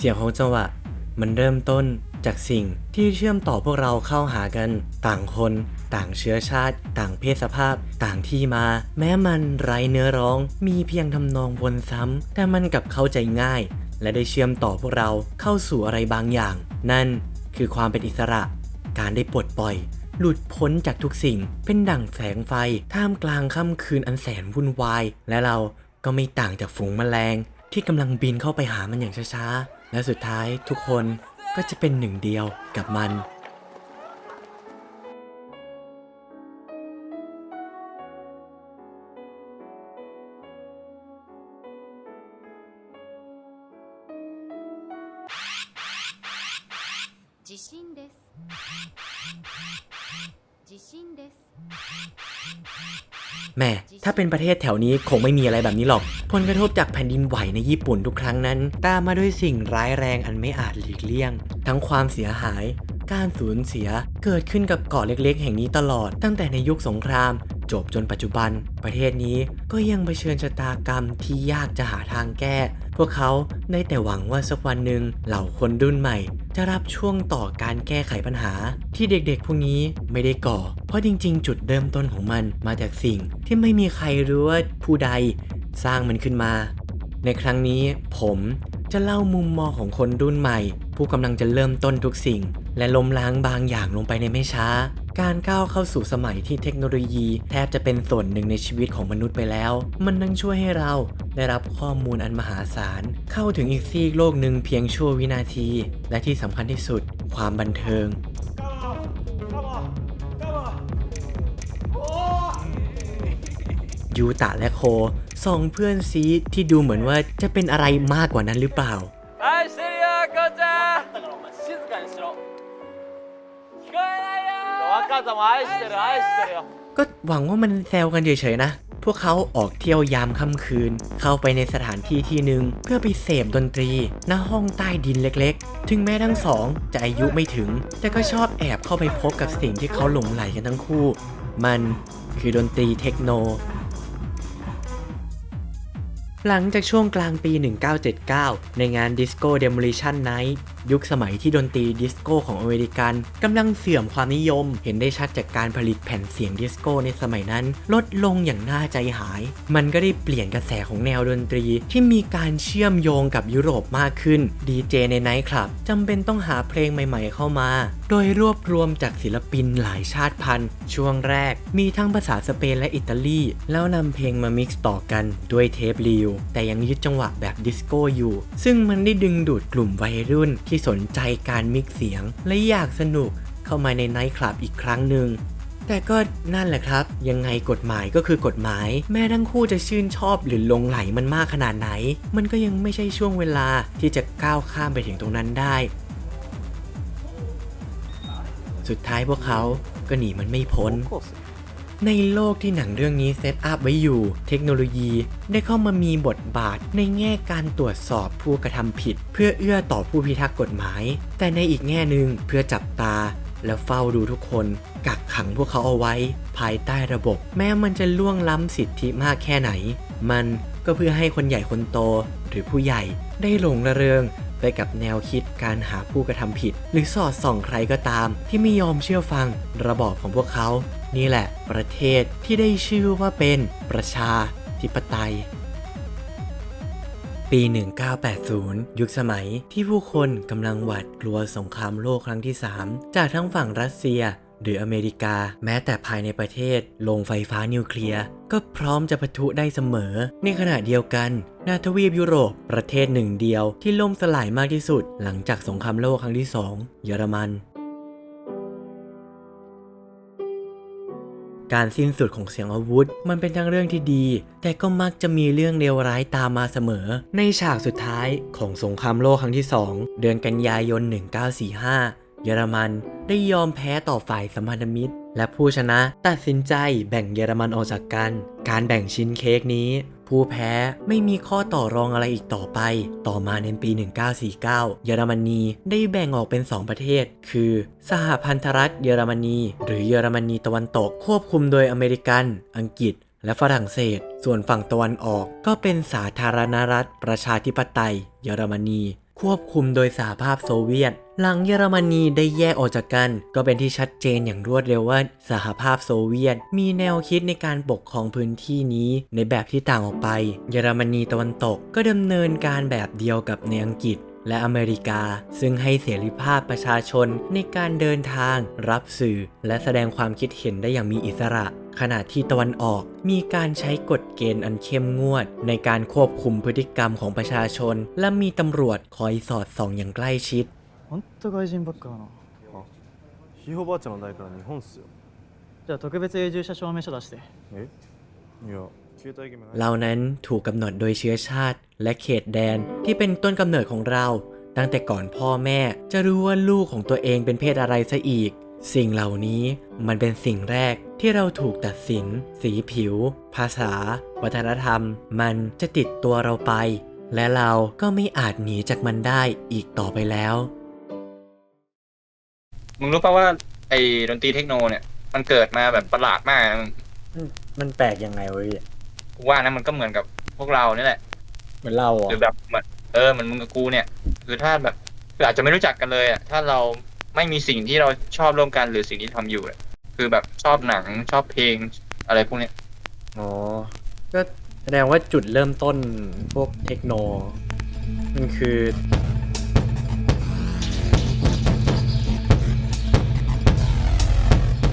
เสียงของจังหวะ มันเริ่มต้นจากสิ่งที่เชื่อมต่อพวกเราเข้าหากัน ต่างคน ต่างเชื้อชาติ ต่างเพศสภาพ ต่างที่มา แม้มันไร้เนื้อร้อง มีเพียงทำนองวนซ้ำ แต่มันกับเข้าใจง่าย และได้เชื่อมต่อพวกเราเข้าสู่อะไรบางอย่าง นั่นคือความเป็นอิสระ การได้ปลดปล่อย หลุดพ้นจากทุกสิ่ง เป็นดั่งแสงไฟ ท่ามกลางค่ำคืนอันแสนวุ่นวาย และเราก็ไม่ต่างจากฝูงแมลง ที่กำลังบินเข้าไปหามันอย่างช้าๆ และสุดท้ายทุกคนก็จะเป็นหนึ่งเดียวกับมัน 地震です地震です แม่ถ้าเป็นประเทศแถวนี้คงไม่มีอะไรแบบนี้หรอก ผลกระทบจากแผ่นดินไหวในญี่ปุ่นทุกครั้งนั้น ตามมาด้วยสิ่งร้ายแรงอันไม่อาจหลีกเลี่ยง ทั้งความเสียหาย การสูญเสียเกิดขึ้นกับเกาะเล็กๆ แห่งนี้ตลอด ตั้งแต่ในยุคสงคราม จบจนปัจจุบัน ประเทศนี้ก็ยังเผชิญชะตากรรมที่ยากจะหาทางแก้ พวกเขาได้แต่หวังว่าสักวันหนึ่งเหล่าคนรุ่นใหม่จะรับช่วงต่อการแก้ไขปัญหา ที่เด็กๆพวกนี้ไม่ได้ก่อ เพราะจริงๆ จุดเริ่มต้นของมันมาจากสิ่งที่ไม่มีใครรู้ว่าผู้ใดสร้างมันขึ้นมา ในครั้งนี้ผมจะเล่ามุมมองของคนรุ่นใหม่ ผู้กำลังจะเริ่มต้นทุกสิ่ง และล้มล้างบางอย่างลงไปในไม่ช้า การก้าวเข้าสู่สมัยที่เทคโนโลยี แทบจะเป็นส่วนหนึ่งในชีวิตของมนุษย์ไปแล้ว มันนั่งช่วยให้เราได้รับข้อมูลอันมหาศาล เข้าถึงอีกซีกโลกหนึ่งเพียงชั่ววินาที และที่สำคัญที่สุดความบันเทิงยูตะและโคสองเพื่อนซีที่ดูเหมือนว่าจะเป็นอะไรมากกว่านั้นหรือเปล่า ก็หวังว่ามันแซวกันเฉยๆนะ พวกเขาออกเที่ยวยามค่ำคืน เข้าไปในสถานที่ที่หนึ่งเพื่อไปเสพดนตรีณห้องใต้ดินเล็กๆ ถึงแม้ทั้งสองจะอายุไม่ถึง แต่ก็ชอบแอบเข้าไปพบกับสิ่งที่เขาหลงไหลกันทั้งคู่ มันคือดนตรีเทคโนหลังจากช่วงกลางปี 1979 ในงาน Disco Demolition Night ยุคสมัยที่ดนตรีดิสโก้ของอเมริกันกำลังเสื่อมความนิยม เห็นได้ชัดจากการผลิตแผ่นเสียงดิสโก้ในสมัยนั้น ลดลงอย่างน่าใจหาย มันก็ได้เปลี่ยนกระแสของแนวดนตรีที่มีการเชื่อมโยงกับยุโรปมากขึ้น ดีเจในไนท์คลับจำเป็นต้องหาเพลงใหม่ๆเข้ามา โดยรวบรวมจากศิลปินหลายชาติพันธุ์ ช่วงแรก มีทั้งภาษาสเปนและอิตาลี แล้วนำเพลงมามิกซ์ต่อกันด้วยเทปรีวแต่ยังยึดจังหวะแบบดิสโก้อยู่ ซึ่งมันได้ดึงดูดกลุ่มวัยรุ่นที่สนใจการมิกซ์เสียง และอยากสนุกเข้ามาในไนท์คลับอีกครั้งหนึ่งแต่ก็นั่นแหละครับ ยังไงกฎหมายก็คือกฎหมาย แม้ทั้งคู่จะชื่นชอบหรือลงไหลมันมากขนาดไหน มันก็ยังไม่ใช่ช่วงเวลาที่จะก้าวข้ามไปถึงตรงนั้นได้ สุดท้ายพวกเขาก็หนีมันไม่พ้น ในโลกที่หนังเรื่องนี้เซตอัพไว้อยู่ เทคโนโลยีได้เข้ามามีบทบาทในแง่การตรวจสอบผู้กระทำผิด เพื่อเอื้อต่อผู้พิทักษ์กฎหมาย แต่ในอีกแง่หนึ่งเพื่อจับตา และเฝ้าดูทุกคน กักขังพวกเขาเอาไว้ ภายใต้ระบบ แม้มันจะล่วงล้ำสิทธิมากแค่ไหน มันก็เพื่อให้คนใหญ่คนโต หรือผู้ใหญ่ได้หลงระเริง ไปกับแนวคิดการหาผู้กระทำผิด หรือสอดส่องใครก็ตาม ที่ไม่ยอมเชื่อฟังระบอบของพวกเขา นี่แหละ ประเทศที่ได้ชื่อว่าเป็นประชาธิปไตย ปี 1980 ยุคสมัยที่ผู้คนกำลังหวาดกลัวสงครามโลกครั้งที่ 3 จากทั้งฝั่งรัสเซีย หรืออเมริกา แม้แต่ภายในประเทศโรงไฟฟ้านิวเคลียร์ก็พร้อมจะปะทุได้เสมอ ในขณะเดียวกัน นาทวีปยุโรป ประเทศหนึ่งเดียวที่ล่มสลายมากที่สุด หลังจากสงครามโลกครั้งที่ 2 เยอรมันการสิ้นสุดของเสียงอาวุธ มันเป็นทั้งเรื่องที่ดี แต่ก็มักจะมีเรื่องเลวร้ายตามมาเสมอ ในฉากสุดท้ายของสงครามโลกครั้งที่ 2 เดือนกันยายน 1945 เยอรมันได้ยอมแพ้ต่อฝ่ายสัมพันธมิตร และผู้ชนะตัดสินใจแบ่งเยอรมันออกจากกัน การแบ่งชิ้นเค้กนี้ ผู้แพ้ไม่มีข้อต่อรองอะไรอีกต่อไป ต่อมาในปี 1949 เยอรมนีได้แบ่งออกเป็น 2 ประเทศ คือ สหพันธรัฐเยอรมนี หรือเยอรมนีตะวันตกควบคุมโดยอเมริกัน อังกฤษและฝรั่งเศส ส่วนฝั่งตะวันออกก็เป็นสาธารณรัฐ ประชาธิปไตย เยอรมนี ควบคุมโดยสหภาพโซเวียต หลังเยอรมนีได้แยกออกจากกัน ก็เป็นที่ชัดเจนอย่างรวดเร็วว่าสหภาพโซเวียต มีแนวคิดในการปกครองพื้นที่นี้ในแบบที่ต่างออกไป เยอรมนีตะวันตกก็ดำเนินการแบบเดียวกับในอังกฤษและอเมริกา ซึ่งให้เสรีภาพประชาชนในการเดินทาง รับสื่อ และแสดงความคิดเห็นได้อย่างมีอิสระ ขณะที่ตะวันออกมีการใช้กฎเกณฑ์อันเข้มงวด ในการควบคุมพฤติกรรมของประชาชน และมีตำรวจคอยสอดส่องอย่างใกล้ชิด ほんと外人ばっかだなひいおばあちゃんの代から日本っすよじゃあ特別永住者証明書出してえいや携帯決めない เรานั้นถูกกำหนดโดยเชื้อชาติ และเขตแดนที่เป็นต้นกำเนิดของเรา ตั้งแต่ก่อนพ่อแม่จะรู้ว่าลูกของตัวเองเป็นเพศอะไรซะอีก สิ่งเหล่านี้มันเป็นสิ่งแรก ที่เราถูกตัดสิน สีผิว ภาษา วัฒนธรรม มันจะติดตัวเราไป และเราก็ไม่อาจหนีจากมันได้อีกต่อไปแล้ว มึงรู้ป่าว่าไอ้ดนตรีเทคโนเนี่ย มันเกิดมาแบบประหลาดมากนะมันแปลกยังไงวะกูว่านะมันก็เหมือนกับพวกเรานี่แหละเหมือนเราหรือแบบเหมือนเออเหมือนมึงกับกูเนี่ย คือถ้าแบบคืออาจจะไม่รู้จักกันเลยอะถ้าเราไม่มีสิ่งที่เราชอบร่วมกันหรือสิ่งที่ทำอยู่อะ คือแบบชอบหนังชอบเพลงอะไรพวกเนี้ยอ๋อ ก็แสดงว่าจุดเริ่มต้นพวกเทคโน มันคือ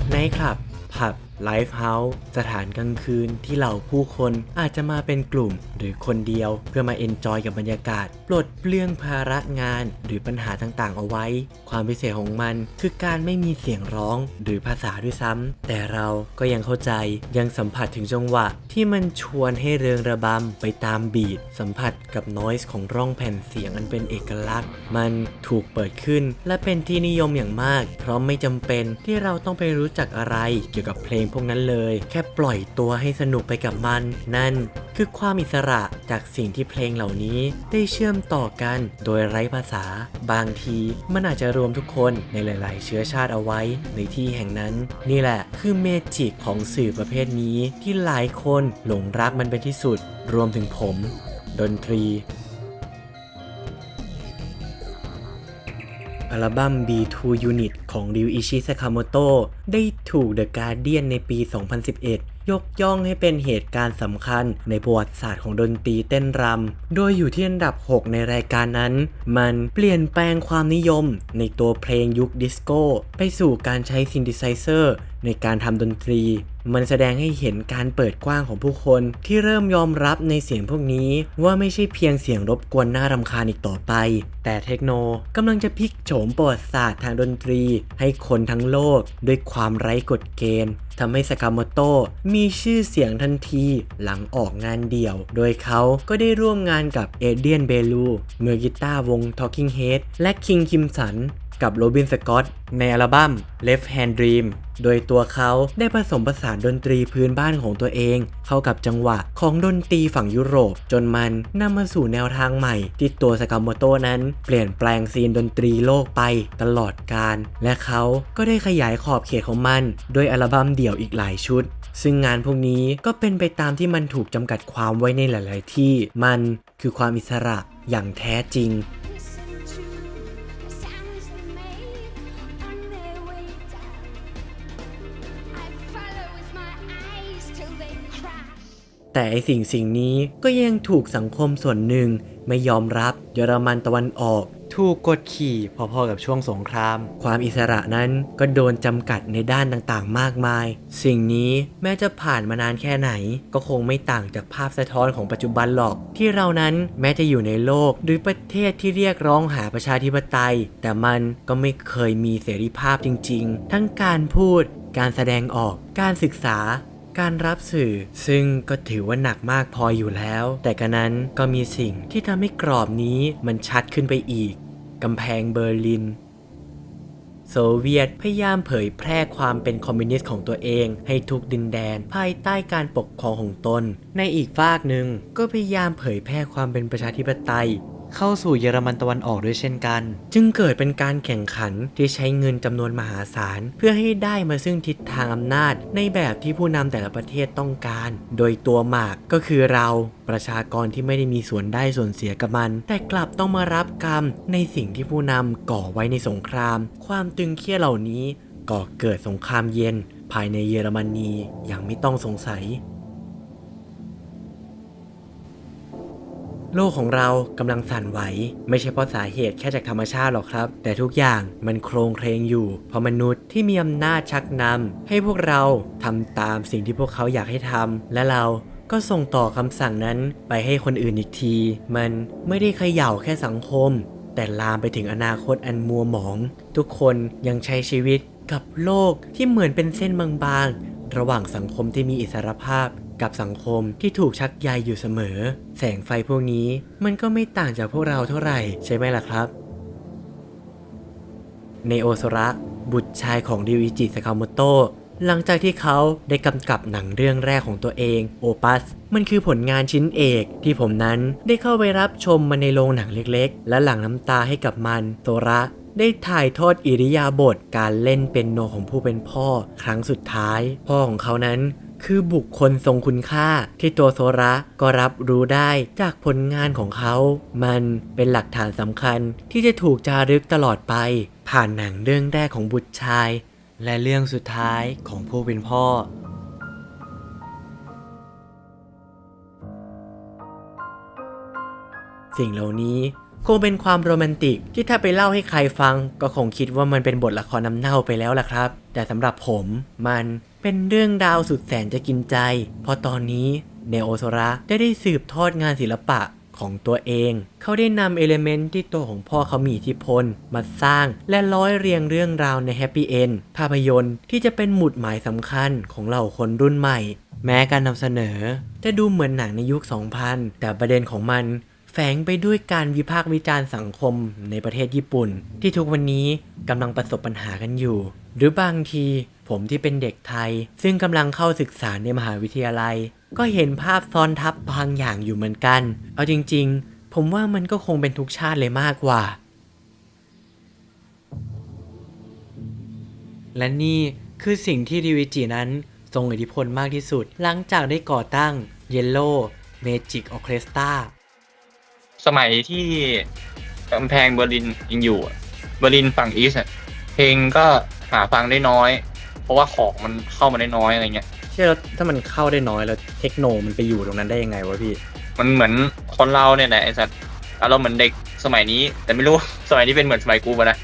ไนท์คลับ ผับ ไลฟ์เฮาส์ สถานกลางคืนที่เหล่าผู้คนอาจจะมาเป็นกลุ่มหรือคนเดียวเพื่อมาเอนจอยกับบรรยากาศ ปลดเปลื้องภาระงานหรือปัญหาต่างๆ เอาไว้ ความพิเศษของมันคือการไม่มีเสียงร้องหรือภาษาด้วยซ้ำแต่เราก็ยังเข้าใจยังสัมผัสถึงจังหวะ ที่มันชวนให้เริงระบำไปตามบีทสัมผัสกับนอยส์ของร่องแผ่นเสียงอันเป็นเอกลักษณ์ มันถูกเปิดขึ้น และเป็นที่นิยมอย่างมาก เพราะไม่จำเป็นที่เราต้องไปรู้จักอะไรเกี่ยวกับเพลงพวกนั้นเลย แค่ปล่อยตัวให้สนุกไปกับมัน นั่นคือความอิสระจากสิ่งที่เพลงเหล่านี้ได้เชื่อมต่อกันโดยไร้ภาษา บางทีมันอาจจะรวมทุกคนในหลาย ๆ เชื้อชาติเอาไว้ในที่แห่งนั้น นี่แหละคือเมจิกของสื่อประเภทนี้ที่หลายคนหลงรักมันเป็นที่สุด รวมถึงผม ดนตรีอัลบั้ม B2 Unit ของริวอิชิซากาโมโตะได้ถูก The Guardian ในปี 2011 ยกย่องให้เป็นเหตุการณ์สำคัญในประวัติศาสตร์ของดนตรีเต้นรำ โดยอยู่ที่อันดับ 6 ในรายการนั้น มันเปลี่ยนแปลงความนิยมในตัวเพลงยุคดิสโก้ ไปสู่การใช้ซินดิไซเซอร์ในการทำดนตรี มันแสดงให้เห็นการเปิดกว้างของผู้คนที่เริ่มยอมรับในเสียงพวกนี้ว่าไม่ใช่เพียงเสียงรบกวนน่ารำคาญอีกต่อไป แต่เทคโนกำลังจะพลิกโฉมประวัติศาสตร์ทางดนตรี ให้คนทั้งโลกด้วยความไร้กฎเกณฑ์ทำให้สากาโมโตมีชื่อเสียงทันทีหลังออกงานเดี่ยว โดยเขาก็ได้ร่วมงานกับเอเดียนเบลูมือกีตาร์วง Talking Head และคิงคิมสัน กับโรบินสกอตในอัลบั้ม Left Hand Dream โดยตัวเขาได้ผสมผสานดนตรีพื้นบ้านของตัวเอง เข้ากับจังหวะของดนตรีฝั่งยุโรป จนมันนำมาสู่แนวทางใหม่ ที่ตัวสากาโมโตนั้นเปลี่ยนแปลงซีนดนตรีโลกไปตลอดกาลและเขาก็ได้ขยายขอบเขตของมัน โดยอัลบั้มเดี่ยวอีกหลายชุด ซึ่งงานพวกนี้ก็เป็นไปตามที่มันถูกจำกัดความไว้ในหลาย ๆ ที่มันคือความอิสระอย่างแท้จริง แต่ไอสิ่งสิ่งนี้ก็ยังถูกสังคมส่วนหนึ่งไม่ยอมรับเยอรมันตะวันออก ถูกกดขี่พอๆกับช่วงสงคราม ความอิสระนั้นก็โดนจำกัดในด้านต่างๆ มากมาย สิ่งนี้แม้จะผ่านมานานแค่ไหน ก็คงไม่ต่างจากภาพสะท้อนของปัจจุบันหรอก ที่เรานั้นแม้จะอยู่ในโลกหรือประเทศที่เรียกร้องหาประชาธิปไตย แต่มันก็ไม่เคยมีเสรีภาพจริง ๆ ทั้งการพูด การแสดงออก การศึกษา การรับสื่อ ซึ่งก็ถือว่าหนักมากพออยู่แล้ว แต่กันนั้นก็มีสิ่งที่ทำให้กรอบนี้มันชัดขึ้นไปอีกกำแพงเบอร์ลินโซเวียตพยายามเผยแพร่ความเป็นคอมมิวนิสต์ของตัวเอง ให้ทุกดินแดนภายใต้การปกครองของตน ในอีกฝากหนึ่งก็พยายามเผยแพร่ความเป็นประชาธิปไตย เข้าสู่เยอรมันตะวันออกด้วยเช่นกัน จึงเกิดเป็นการแข่งขันที่ใช้เงินจำนวนมหาศาล เพื่อให้ได้มาซึ่งทิศทางอำนาจ ในแบบที่ผู้นำแต่ละประเทศต้องการ โดยตัวหมากก็คือเราประชากรที่ไม่ได้มีส่วนได้ส่วนเสียกับมัน แต่กลับต้องมารับกรรมในสิ่งที่ผู้นำก่อไว้ในสงคราม ความตึงเครียดเหล่านี้ก่อเกิดสงครามเย็น ภายในเยอรมนีอย่างไม่ต้องสงสัย โลกของเรากำลังสั่นไหว ไม่ใช่เพราะสาเหตุแค่จากธรรมชาติหรอกครับ แต่ทุกอย่างมันโครงเคลงอยู่ เพราะมนุษย์ที่มีอำนาจชักนำให้พวกเราทำตามสิ่งที่พวกเขาอยากให้ทำและเราก็ส่งต่อคำสั่งนั้นไปให้คนอื่นอีกที มันไม่ได้เขย่าแค่สังคม แต่ลามไปถึงอนาคตอันมัวหมอง ทุกคนยังใช้ชีวิตกับโลกที่เหมือนเป็นเส้นบางๆ ระหว่างสังคมที่มีอิสรภาพ กับสังคมที่ถูกชักใยอยู่เสมอ แสงไฟพวกนี้มันก็ไม่ต่างจากพวกเราเท่าไหร่ใช่ไหมล่ะครับเนโอซระ บุตรชายของริวอิจิสากาโมโตะหลังจากที่เขาได้กำกับหนังเรื่องแรกของตัวเองโอปัส มันคือผลงานชิ้นเอกที่ผมนั้นได้เข้าไปรับชมมาในโรงหนังเล็กๆ และหลั่งน้ำตาให้กับมันโซระได้ถ่ายทอดอิริยาบถการเล่นเป็นโนของผู้เป็นพ่อ ครั้งสุดท้าย พ่อของเขานั้น คือบุคคลทรงคุณค่าที่ตัวโซระก็รับรู้ได้จากผลงานของเขา มันเป็นหลักฐานสำคัญที่จะถูกจารึกตลอดไป ผ่านหนังเรื่องแรกของบุตรชาย และเรื่องสุดท้ายของผู้เป็นพ่อสิ่งเหล่านี้ คงเป็นความโรแมนติก ที่ถ้าไปเล่าให้ใครฟัง ก็คงคิดว่ามันเป็นบทละครน้ำเน่าไปแล้วล่ะครับ แต่สำหรับผมมันเป็นเรื่องราวสุดแสนจะกินใจ เพราะตอนนี้เนโอโซระได้ได้สืบทอดงานศิลปะของตัวเอง เขาได้นำเอลิเมนต์ที่ตัวของพ่อเขามีอิทธิพล มาสร้างและร้อยเรียงเรื่องราวในแฮปปี้เอนภาพยนตร์ที่จะเป็นหมุดหมายสำคัญของเหล่าคนรุ่นใหม่ แม้การนำเสนอ จะดูเหมือนหนังในยุค 2000 แต่ประเด็นของมัน แฝงไปด้วยการวิพากษ์วิจารณ์สังคมในประเทศญี่ปุ่น ที่ทุกวันนี้กำลังประสบปัญหากันอยู่ หรือบางทีผมที่เป็นเด็กไทย ซึ่งกำลังเข้าศึกษาในมหาวิทยาลัย ก็เห็นภาพซ้อนทับบางอย่างอยู่เหมือนกัน เอาจริง ๆ ผมว่ามันก็คงเป็นทุกชาติเลยมากกว่า และนี่คือสิ่งที่ริวิจินั้นทรงอิทธิพลมากที่สุด หลังจากได้ก่อตั้ง Yellow Magic Orchestra สมัยที่กำแพงเบอร์ลินยังอยู่อะเบอร์ลินฝั่งอีสต์อะเพลงก็หาฟังได้น้อย เพราะว่าของมันเข้ามาได้น้อยอะไรเงี้ยเชื่อแล้วถ้ามันเข้าได้น้อยแล้วเทคโนมันไปอยู่ตรงนั้นได้ยังไงวะพี่ มันเหมือนคนเราเนี่ยแหละไอ้สัตว์อารมณ์เหมือนเด็กสมัยนี้ แต่ไม่รู้ สมัยนี้เป็นเหมือนสมัยกูปะนะ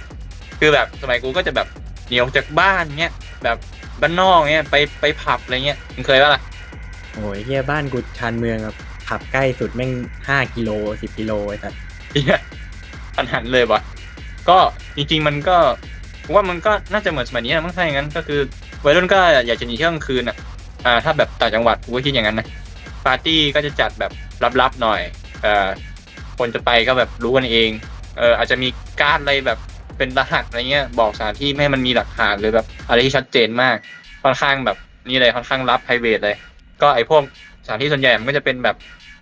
คือแบบสมัยกูก็จะแบบหนีออกจากบ้านเงี้ยแบบบ้านนอกเงี้ยไปไปผับอะไรเงี้ยมึงเคยปะล่ะ โอ้ยเฮียบ้านกูชานเมืองอะ ขับใกล้สุดแม่งห้ากิโลสิบกิโลไอ้สัสเหี้ยปัญหันเลยวะก็จริง ๆ มันก็ผมว่ามันก็น่าจะเหมือนสมัยนี้นะมั้งถ้าอย่างนั้นก็คือวัยรุ่นก็อยากจะหนีเที่ยวกลางคืนอะอ่าถ้าแบบต่างจังหวัดกูก็คิดอย่างนั้นนะปาร์ตี้ก็จะจัดแบบลับๆหน่อยเอ่อคนจะไปก็แบบรู้กันเองเอออาจจะมีการ์ดอะไรแบบเป็นรหัสอะไรเงี้ยบอกสถานที่ไม่ให้มันมีหลักฐานหรือแบบอะไรที่ชัดเจนมาก ค่อนข้างแบบนี่เลยค่อนข้างลับ p r i v a t เลย ก็ไอพวกสถานที่ส่วนใหญ่มันก็จะเป็นแบบ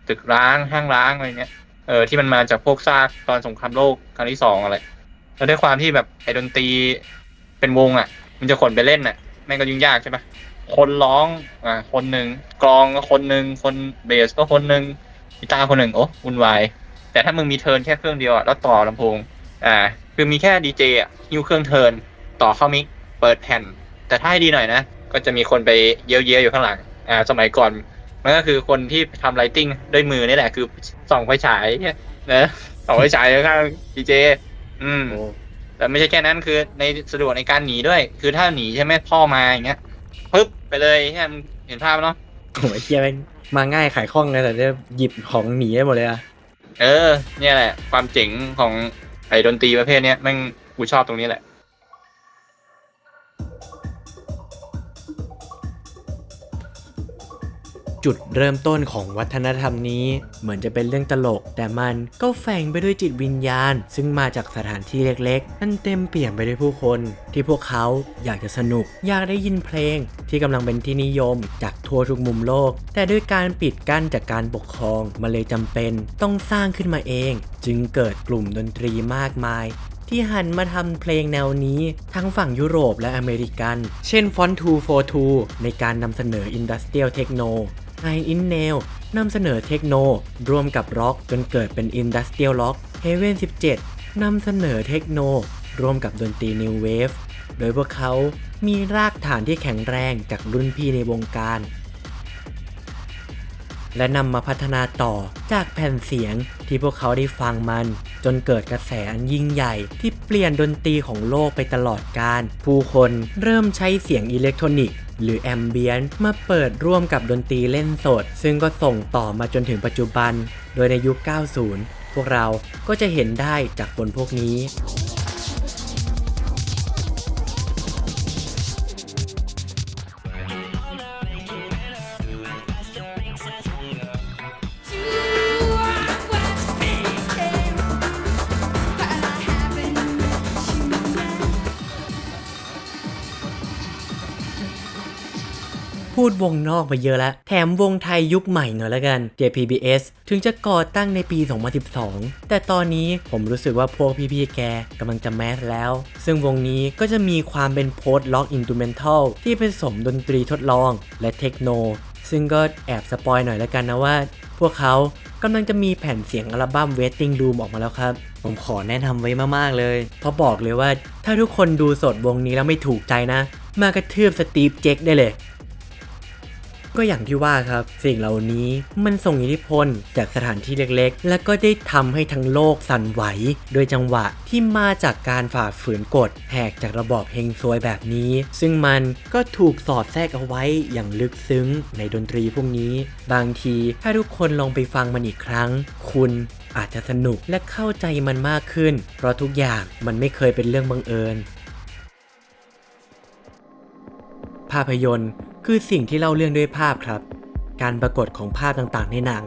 ตึกร้างห้างร้างอะไรเงี้ยเออที่มันมาจากพวกซากตอนสงครามโลกครั้งที่สองอะไรแล้วด้วยความที่แบบไอ้ดนตรีเป็นวงอะ มันจะขนไปเล่นอะแม่งก็ยุ่งยากใช่ปะคนร้องอ่าคนหนึ่งกลองก็คนหนึ่งคนเบสก็คนหนึ่งกีตาร์คนหนึ่งโอ้วุ่นวายแต่ถ้ามึงมีเทิร์นแค่เครื่องเดียวอะแล้วต่อลำโพงอ่าคือมีแค่ดีเจอะฮิ้วเครื่องเทิร์นต่อเข้ามิกเปิดแผ่น แต่ถ้าให้ดีหน่อยนะก็จะมีคนไปเย้ยๆอยู่ข้างหลังอ่าสมัยก่อน มันก็คือคนที่ทำไลติ้งด้วยมือนี่แหละ คือส่องไฟฉายเนี่ยนะส่องไฟฉายข้างดีเจ อืมโอ้แต่ไม่ใช่แค่นั้นคือในสะดวกในการหนีด้วย คือถ้าหนีใช่ไหมพ่อมาอย่างเงี้ยปึ๊บไปเลยเนี่ยมึงเห็นภาพเนาะโหเฮียแม่งมาง่ายขายคล่องเลยแต่จะหยิบของหนีได้หมดเลยอะเออ เนี่ยแหละ ความเจ๋งของไอ้ดนตรีประเภทเนี้ยแม่งกูชอบตรงนี้แหละ จุดเริ่มต้นของวัฒนธรรมนี้ เหมือนจะเป็นเรื่องตลก แต่มันก็แฝงไปด้วยจิตวิญญาณ ซึ่งมาจากสถานที่เล็กๆ นั่นเต็มเปี่ยมไปด้วยผู้คน ที่พวกเขาอยากจะสนุก อยากได้ยินเพลง ที่กำลังเป็นที่นิยม จากทั่วทุกมุมโลก แต่ด้วยการปิดกั้นจากการปกครองมาเลยจำเป็นต้องสร้างขึ้นมาเอง จึงเกิดกลุ่มดนตรีมากมายที่หันมาทำเพลงแนวนี้ทั้งฝั่งยุโรปและอเมริกัน เช่นฟอน242ในการนำเสนออินดัสเทรียลเทคโน 9 in Nail นำเสนอเทคโนร่วมกับร็อกจนเกิดเป็น Industrial Rock Heaven 17 นำเสนอเทคโนร่วมกับดนตรี New Wave โดยพวกเขามีรากฐานที่แข็งแรงจากรุ่นพี่ในวงการ และนำมาพัฒนาต่อจากแผ่นเสียงที่พวกเขาได้ฟังมัน จนเกิดกระแสอันยิ่งใหญ่ที่เปลี่ยนดนตรีของโลกไปตลอดการ ผู้คนเริ่มใช้เสียงอิเล็กทรอนิกส์ หรือแอมเบียนมาเปิดร่วมกับดนตรีเล่นสด ซึ่งก็ส่งต่อมาจนถึงปัจจุบัน โดยในยุค 90 พวกเราก็จะเห็นได้จากคนพวกนี้ พูดวงนอกไปเยอะแล้ว แถมวงไทยยุคใหม่หน่อยละกัน JPBS ถึงจะก่อตั้งในปี 2012 แต่ตอนนี้ผมรู้สึกว่าพวกพี่ๆแกกำลังจะแมสแล้ว ซึ่งวงนี้ก็จะมีความเป็นโพสต์ล็อกอิน u ูเมนทัลที่ผสมดนตรีทดลอง และเทคโน ซึ่งก็แอบสปอยหน่อยละกันนะว่า พวกเขากำลังจะมีแผ่นเสียงอัลบั้ม Waiting Room ออกมาแล้วครับ ผมขอแนะนำไว้มากๆเลย เพราะบอกเลยว่าถ้าทุกคนดูสดวงนี้แล้วไม่ถูกใจนะ มากระทืบสตีฟเจ็คได้เลย ก็อย่างที่ว่าครับ สิ่งเหล่านี้มันส่งอิทธิพลจากสถานที่เล็กๆ และก็ได้ทำให้ทั้งโลกสั่นไหว โดยจังหวะที่มาจากการฝ่าฝืนกฎแหกจากระบอบเฮงซวยแบบนี้ ซึ่งมันก็ถูกสอดแทรกเอาไว้อย่างลึกซึ้งในดนตรีพวกนี้ บางทีถ้าทุกคนลองไปฟังมันอีกครั้ง คุณอาจจะสนุกและเข้าใจมันมากขึ้น เพราะทุกอย่างมันไม่เคยเป็นเรื่องบังเอิญ ภาพยนตร์ คือสิ่งที่เล่าเรื่องด้วยภาพครับ การปรากฏของภาพต่างๆ ในหนัง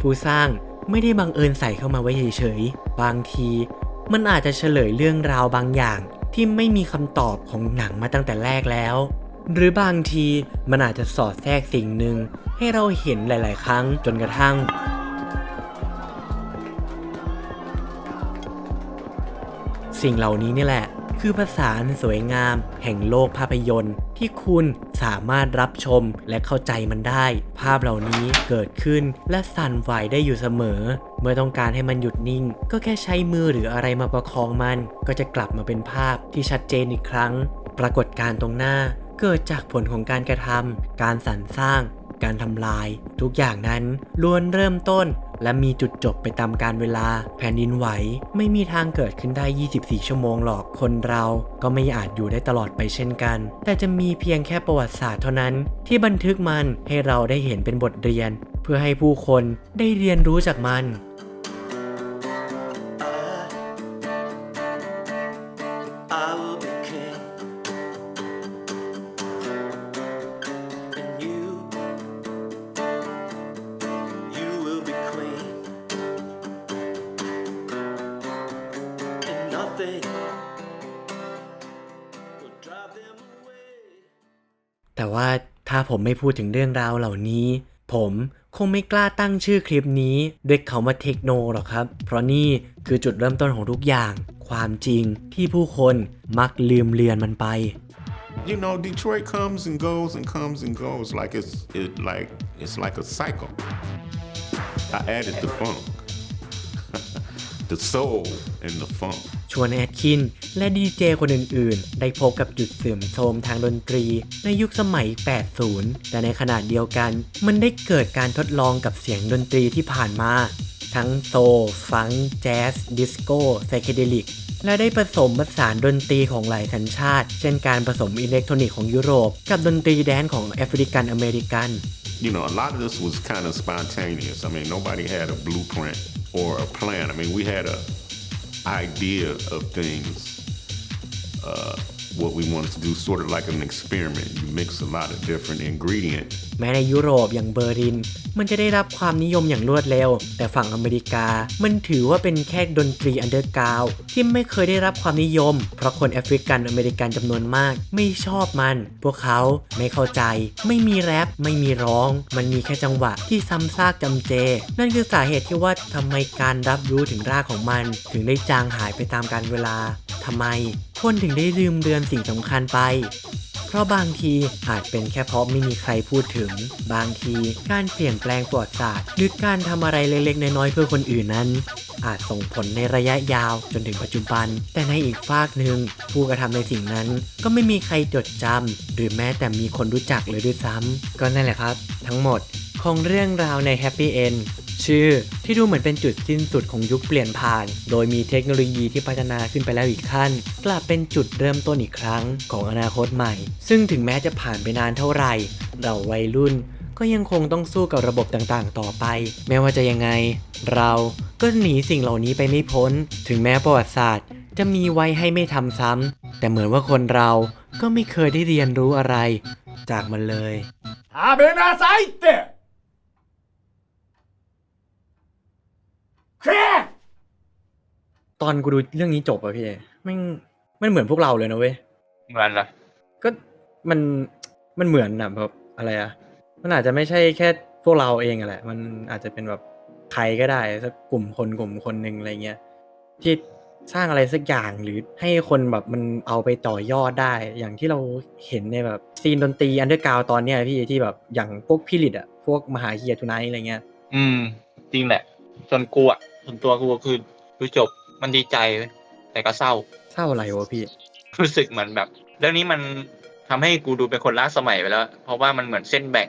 ผู้สร้างไม่ได้บังเอิญใส่เข้ามาไว้เฉยๆ บางที มันอาจจะเฉลยเรื่องราวบางอย่าง ที่ไม่มีคำตอบของหนังมาตั้งแต่แรกแล้ว หรือบางทีมันอาจจะสอดแทรกสิ่งหนึ่งให้เราเห็นหลาย ๆ ครั้งจนกระทั่ง สิ่งเหล่านี้นี่แหละ คือภาษาสวยงาม แห่งโลกภาพยนตร์ ที่คุณสามารถรับชมและเข้าใจมันได้ ภาพเหล่านี้เกิดขึ้นและสั่นไหวได้อยู่เสมอ เมื่อต้องการให้มันหยุดนิ่ง ก็แค่ใช้มือหรืออะไรมาประคองมัน ก็จะกลับมาเป็นภาพที่ชัดเจนอีกครั้ง ปรากฏการณ์ตรงหน้าเกิดจากผลของการกระทำการสรรสร้าง การทำลาย ทุกอย่างนั้นล้วนเริ่มต้น และมีจุดจบไปตามการเวลา แผ่นดินไหวไม่มีทางเกิดขึ้นได้ 24 ชั่วโมงหรอกคนเราก็ไม่อาจอยู่ได้ตลอดไปเช่นกัน แต่จะมีเพียงแค่ประวัติศาสตร์เท่านั้น ที่บันทึกมันให้เราได้เห็นเป็นบทเรียน เพื่อให้ผู้คนได้เรียนรู้จากมัน I will be ผมไม่พูดถึงเรื่องราวเหล่านี้ ผมคงไม่กล้าตั้งชื่อคลิปนี้ด้วยคำว่าเทคโนหรอกครับ เพราะนี่คือจุดเริ่มต้นของทุกอย่าง ความจริงที่ผู้คนมักลืมเลือนมันไป You know, Detroit comes and goes and comes and goes like it's it like it's like a cycle. I added the funk, the soul, and the funk. ชวนแอดคินและดีเจคนอื่นๆ ได้พบกับจุดเสื่อมโทรมทางดนตรี ในยุคสมัย 80 แต่ในขณะเดียวกัน มันได้เกิดการทดลองกับเสียงดนตรีที่ผ่านมา ทั้งโซลฟังก์แจ๊ส ดิสโก้ไซเคเดลิกและได้ผสมผสานดนตรีของหลายสัญชาติ เช่นการผสมอิเล็กทรอนิกส์ของยุโรป กับดนตรีแดนซ์ของแอฟริกันอเมริกัน You know, a lot of this was kind of spontaneous. I mean, nobody had a blueprint or a plan. I mean, we had a idea of things, uh, what we wanted to do, sort of like an experiment. You mix a lot of different ingredients. แม้ในยุโรปอย่างเบอร์ลิน มันจะได้รับความนิยมอย่างรวดเร็ว แต่ฝั่งอเมริกา มันถือว่าเป็นแค่ดนตรีอันเดอร์กราวที่ไม่เคยได้รับความนิยม เพราะคนแอฟริกันอเมริกันจำนวนมาก ไม่ชอบมัน พวกเขาไม่เข้าใจ ไม่มีแรปไม่มีร้อง มันมีแค่จังหวะที่ซ้ำซากจำเจ นั่นคือสาเหตุที่ว่าทำไมการรับรู้ถึงรากของมัน ถึงได้จางหายไปตามกาลเวลาทำไม คนถึงได้ลืมเรือนสิ่งสำคัญไป เพราะบางทีอาจเป็นแค่เพราะไม่มีใครพูดถึง บางทีการเปลี่ยนแปลงประวัติศาสตร์ หรือการทำอะไรเล็กๆ น้อยๆเพื่อคนอื่นนั้น อาจส่งผลในระยะยาวจนถึงปัจจุบัน แต่ในอีกฝากหนึ่งผู้กระทำในสิ่งนั้น ก็ไม่มีใครจดจำหรือแม้แต่มีคนรู้จักเลยด้วยซ้ำก็นั่นแหละครับ ทั้งหมด ของเรื่องราวในแฮปปี้เอนชื่อที่ดูเหมือนเป็นจุดสิ้นสุดของยุคเปลี่ยนผ่าน โดยมีเทคโนโลยีที่พัฒนาขึ้นไปแล้วอีกขั้น กลับเป็นจุดเริ่มต้นอีกครั้งของอนาคตใหม่ ซึ่งถึงแม้จะผ่านไปนานเท่าไหร่ เราวัยรุ่น ก็ยังคงต้องสู้กับระบบต่างๆ ต่อไป แม้ว่าจะยังไง เราก็หนีสิ่งเหล่านี้ไปไม่พ้น ถึงแม้ประวัติศาสตร์ จะมีไว้ให้ไม่ทำซ้ำแต่เหมือนว่าคนเราก็ไม่เคยได้เรียนรู้อะไร จากมันเลยอาเบนาไซเต อนกูดูเรื่องนี้จบอะพี่แม่งมันเหมือนพวกเราเลยนะเว้ยเหมือนเหรอก็มันมันเหมือนนะแบบอะไรอะมันอาจจะไม่ใช่แค่พวกเราเองอะแหละ มันอาจจะเป็นแบบใครก็ได้สักกลุ่มคนกลุ่มคนหนึ่งอะไรเงี้ยที่สร้างอะไรสักอย่างหรือให้คนแบบมันเอาไปต่อยอดได้ อย่างที่เราเห็นในแบบซีนดนตรีอันเดอร์กราวตอนเนี้ยพี่ที่แบบอย่างพวกพิริตอะพวกมหาเฮียทูไนท์อะไรเงี้ย อืม จริงแหละ ส่วนกูอะ ส่วนตัวกูคือดูจบมันดีใจเว้ยแต่ก็เศร้า เศร้าอะไรวะพี่ รู้สึกเหมือนแบบเรื่องนี้มันทำให้กูดูเป็นคนล้าสมัยไปแล้ว เพราะว่ามันเหมือนเส้นแบ่ง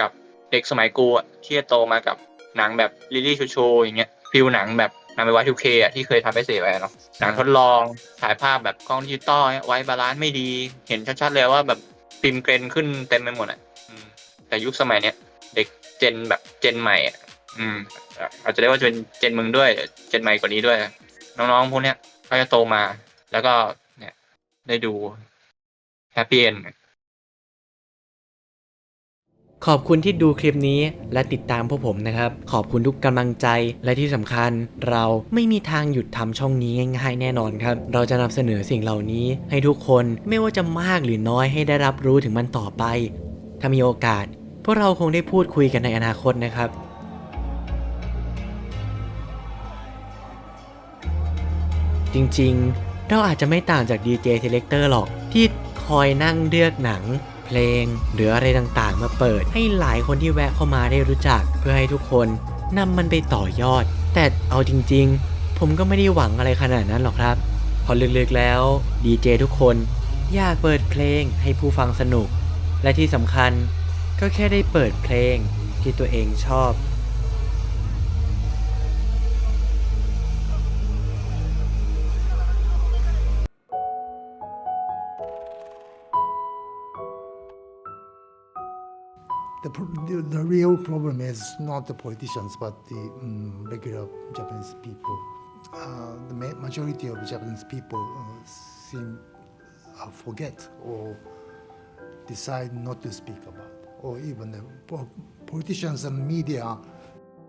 กับเด็กสมัยกูอะที่จะโตมากับหนังแบบลิลลี่โชว์อย่างเงี้ยฟิลหนังแบบหนังไปวัตทูเคอะที่เคยทำให้เสียไปเนาะหนังทดลองถ่ายภาพแบบกล้องดิจิตอลเนี่ยไว้บาลานซ์ไม่ดี เห็นชัดๆเลยว่าแบบฟิล์มเกรนขึ้นเต็มไปหมดอะอืมแต่ยุคสมัยเนี้ยเด็กเจนแบบเจนใหม่อะ อืมอาจจะเรียกว่าจะเป็นเจนมึงด้วย เจนใหม่กว่านี้ด้วย น้องๆพวกเนี้ยก็จะโตมา แล้วก็เนี่ย ได้ดูแฮปปี้เอนขอบคุณที่ดูคลิปนี้และติดตามพวกผมนะครับ ขอบคุณทุกกำลังใจและที่สำคัญ เราไม่มีทางหยุดทำช่องนี้ง่ายๆแน่นอนครับ เราจะนำเสนอสิ่งเหล่านี้ ให้ทุกคนไม่ว่าจะมากหรือน้อยให้ได้รับรู้ถึงมันต่อไป ถ้ามีโอกาส พวกเราคงได้พูดคุยกันในอนาคตนะครับ จริงๆ เราอาจจะไม่ต่างจากดีเจเทเลกเตอร์หรอกที่คอยนั่งเลือกหนัง เพลง หรืออะไรต่างๆ มาเปิด ให้หลายคนที่แวะเข้ามาได้รู้จัก เพื่อให้ทุกคนนำมันไปต่อยอด แต่เอาจริงๆ ผมก็ไม่ได้หวังอะไรขนาดนั้นหรอกครับ พอลึกๆแล้วดีเจทุกคนอยากเปิดเพลงให้ผู้ฟังสนุก และที่สำคัญก็แค่ได้เปิดเพลงที่ตัวเองชอบ The, the, real problem is not the politicians, but the um, regular Japanese people. Uh, the ma- majority of Japanese people uh, seem uh, forget or decide not to speak about, or even the po- politicians and media